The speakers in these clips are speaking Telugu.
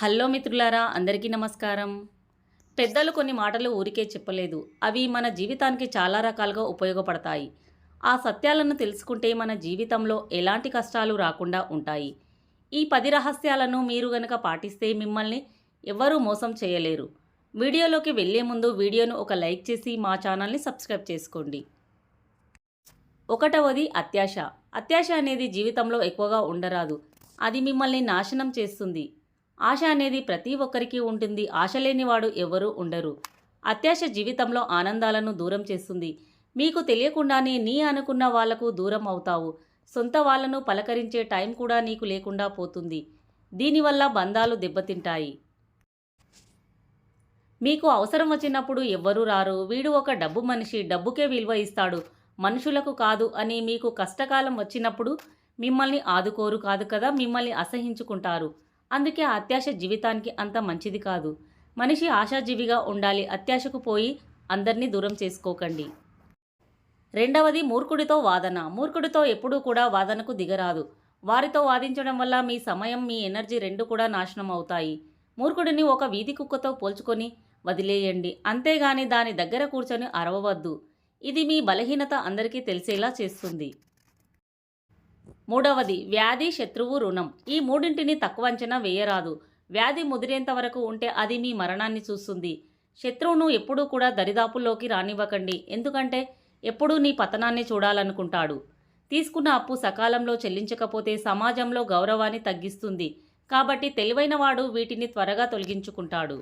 హలో మిత్రులారా అందరికీ నమస్కారం. పెద్దలు కొన్ని మాటలు ఊరికే చెప్పలేదు. అవి మన జీవితానికి చాలా రకాలుగా ఉపయోగపడతాయి. ఆ సత్యాలను తెలుసుకుంటే మన జీవితంలో ఎలాంటి కష్టాలు రాకుండా ఉంటాయి. ఈ పది రహస్యాలను మీరు గనక పాటిస్తే మిమ్మల్ని ఎవ్వరూ మోసం చేయలేరు. వీడియోలోకి వెళ్ళే ముందు వీడియోను ఒక లైక్ చేసి మా ఛానల్ని సబ్స్క్రైబ్ చేసుకోండి. ఒకటవది అత్యాశ. అత్యాశ అనేది జీవితంలో ఎక్కువగా ఉండరాదు. అది మిమ్మల్ని నాశనం చేస్తుంది. ఆశ అనేది ప్రతి ఒక్కరికి ఉంటుంది. ఆశ లేనివాడు ఎవరూ ఉండరు. అత్యాశ జీవితంలో ఆనందాలను దూరం చేస్తుంది. మీకు తెలియకుండానే నీ అనుకున్న వాళ్ళకు దూరం అవుతావు. సొంత వాళ్ళను పలకరించే టైం కూడా నీకు లేకుండా పోతుంది. దీనివల్ల బంధాలు దెబ్బతింటాయి. మీకు అవసరం వచ్చినప్పుడు ఎవ్వరూ రారు. వీడు ఒక డబ్బు మనిషి. డబ్బుకే విలువ ఇస్తాడు. మనుషులకు కాదు అని మీకు కష్టకాలం వచ్చినప్పుడు మిమ్మల్ని ఆదుకోరు. కాదు కదా? మిమ్మల్ని అసహించుకుంటారు. అందుకే అత్యాశ జీవితానికి అంత మంచిది కాదు. మనిషి ఆశాజీవిగా ఉండాలి అత్యాశకు పోయి అందరినీ దూరం చేసుకోకండి. రెండవది మూర్ఖుడితో వాదన. మూర్ఖుడితో ఎప్పుడూ కూడా వాదనకు దిగరాదు. వారితో వాదించడం వల్ల మీ సమయం మీ ఎనర్జీ రెండు కూడా నాశనం అవుతాయి. మూర్ఖుడిని ఒక వీధి కుక్కతో పోల్చుకొని వదిలేయండి. అంతేగాని దాని దగ్గర కూర్చొని అరవవద్దు. ఇది మీ బలహీనత అందరికీ తెలిసేలా చేస్తుంది. మూడవది వ్యాధి శత్రువు రుణం. ఈ మూడింటిని తక్కువ అంచనా వేయరాదు. వ్యాధి ముదిరేంత వరకు ఉంటే అది మీ మరణాన్ని చూస్తుంది. శత్రువును ఎప్పుడూ కూడా దరిదాపుల్లోకి రానివ్వకండి. ఎందుకంటే ఎప్పుడూ నీ పతనాన్ని చూడాలనుకుంటాడు. తీసుకున్న అప్పు సకాలంలో చెల్లించకపోతే సమాజంలో గౌరవాన్ని తగ్గిస్తుంది. కాబట్టి తెలివైనవాడు వీటిని త్వరగా తొలగించుకుంటాడు.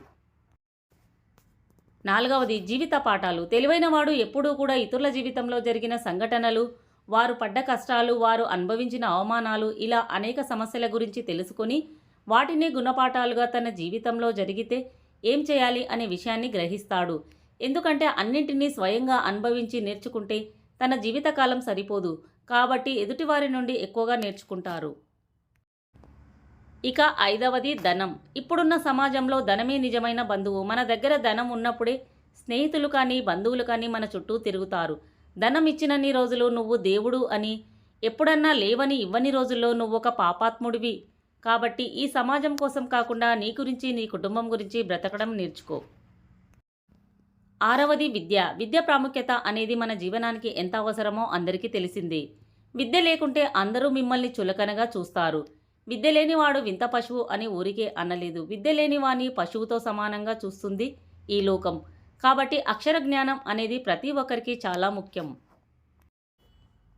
నాలుగవది జీవిత పాఠాలు. తెలివైనవాడు ఎప్పుడూ కూడా ఇతరుల జీవితంలో జరిగిన సంఘటనలు వారు పడ్డ కష్టాలు వారు అనుభవించిన అవమానాలు ఇలా అనేక సమస్యల గురించి తెలుసుకొని వాటిని గుణపాఠాలుగా తన జీవితంలో జరిగితే ఏం చేయాలి అనే విషయాన్ని గ్రహిస్తాడు. ఎందుకంటే అన్నింటినీ స్వయంగా అనుభవించి నేర్చుకుంటే తన జీవితకాలం సరిపోదు. కాబట్టి ఎదుటివారి నుండి ఎక్కువగా నేర్చుకుంటారు. ఇక ఐదవది ధనం. ఇప్పుడున్న సమాజంలో ధనమే నిజమైన బంధువు. మన దగ్గర ధనం ఉన్నప్పుడే స్నేహితులు కానీ బంధువులు కానీ మన చుట్టూ తిరుగుతారు. ధనం ఇచ్చినన్ని రోజులు నువ్వు దేవుడు అని. ఎప్పుడన్నా లేవని ఇవ్వని రోజుల్లో నువ్వు ఒక పాపాత్ముడివి. కాబట్టి ఈ సమాజం కోసం కాకుండా నీ గురించి నీ కుటుంబం గురించి బ్రతకడం నేర్చుకో. ఆరవది విద్య. విద్య ప్రాముఖ్యత అనేది మన జీవనానికి ఎంత అవసరమో అందరికీ తెలిసిందే. విద్య లేకుంటే అందరూ మిమ్మల్ని చులకనగా చూస్తారు. విద్య లేనివాడు వింత పశువు అని ఊరికే అనలేదు. విద్య లేనివాని పశువుతో సమానంగా చూస్తుంది ఈ లోకం. కాబట్టి అక్షర జ్ఞానం అనేది ప్రతి ఒక్కరికి చాలా ముఖ్యం.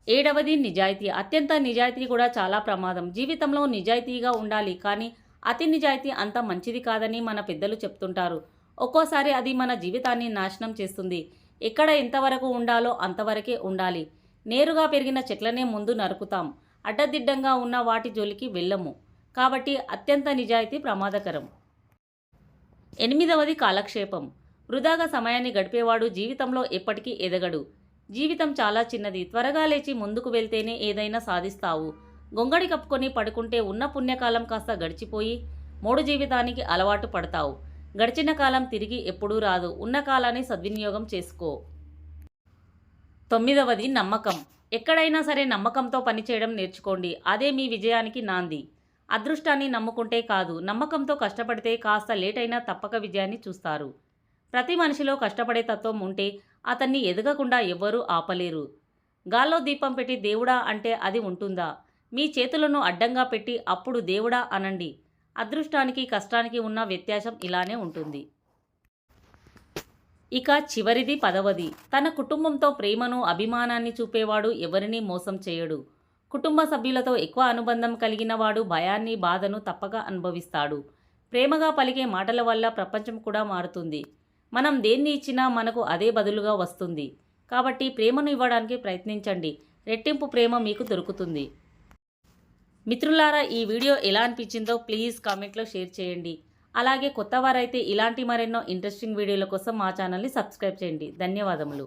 ఏడవది నిజాయితీ. అత్యంత నిజాయితీ కూడా చాలా ప్రమాదం. జీవితంలో నిజాయితీగా ఉండాలి కానీ అతి నిజాయితీ అంత మంచిది కాదని మన పెద్దలు చెప్తుంటారు. ఒక్కోసారి అది మన జీవితాన్ని నాశనం చేస్తుంది. ఎక్కడ ఎంతవరకు ఉండాలో అంతవరకే ఉండాలి. నేరుగా పెరిగిన చెట్లనే ముందు నరుకుతాం. అడ్డదిడ్డంగా ఉన్న వాటి జోలికి వెళ్ళము. కాబట్టి అత్యంత నిజాయితీ ప్రమాదకరం. ఎనిమిదవది కాలక్షేపం. వృధాగా సమయాన్ని గడిపేవాడు జీవితంలో ఎప్పటికీ ఎదగడు. జీవితం చాలా చిన్నది. త్వరగా లేచి ముందుకు వెళ్తేనే ఏదైనా సాధిస్తావు. గొంగడి కప్పుకొని పడుకుంటే ఉన్న పుణ్యకాలం కాస్త గడిచిపోయి మూడు జీవితానికి అలవాటు పడతావు. గడిచిన కాలం తిరిగి ఎప్పుడూ రాదు. ఉన్న కాలాన్ని సద్వినియోగం చేసుకో. తొమ్మిదవది నమ్మకం. ఎక్కడైనా సరే నమ్మకంతో పనిచేయడం నేర్చుకోండి. అదే మీ విజయానికి నాంది. అదృష్టాన్ని నమ్ముకుంటే కాదు. నమ్మకంతో కష్టపడితే కాస్త లేట్ అయినా తప్పక విజయాన్ని చూస్తారు. ప్రతి మనిషిలో కష్టపడే తత్వం ఉంటే అతన్ని ఎదగకుండా ఎవ్వరూ ఆపలేరు. గాల్లో దీపం పెట్టి దేవుడా అంటే అది ఉంటుందా? మీ చేతులను అడ్డంగా పెట్టి అప్పుడు దేవుడా అనండి. అదృష్టానికి కష్టానికి ఉన్న వ్యత్యాసం ఇలానే ఉంటుంది. ఇక చివరిది పదవది. తన కుటుంబంతో ప్రేమను అభిమానాన్ని చూపేవాడు ఎవరినీ మోసం చేయడు. కుటుంబ సభ్యులతో ఎక్కువ అనుబంధం కలిగిన వాడు భయాన్ని బాధను తప్పక అనుభవిస్తాడు. ప్రేమగా పలికే మాటల వల్ల ప్రపంచం కూడా మారుతుంది. మనం దేన్ని ఇచ్చినా మనకు అదే బదులుగా వస్తుంది. కాబట్టి ప్రేమను ఇవ్వడానికి ప్రయత్నించండి. రెట్టింపు ప్రేమ మీకు దొరుకుతుంది. మిత్రులారా ఈ వీడియో ఎలా అనిపించిందో ప్లీజ్ కామెంట్లో షేర్ చేయండి. అలాగే కొత్త వారైతే ఇలాంటి మరెన్నో ఇంట్రెస్టింగ్ వీడియోల కోసం మా ఛానల్ని సబ్స్క్రైబ్ చేయండి. ధన్యవాదములు.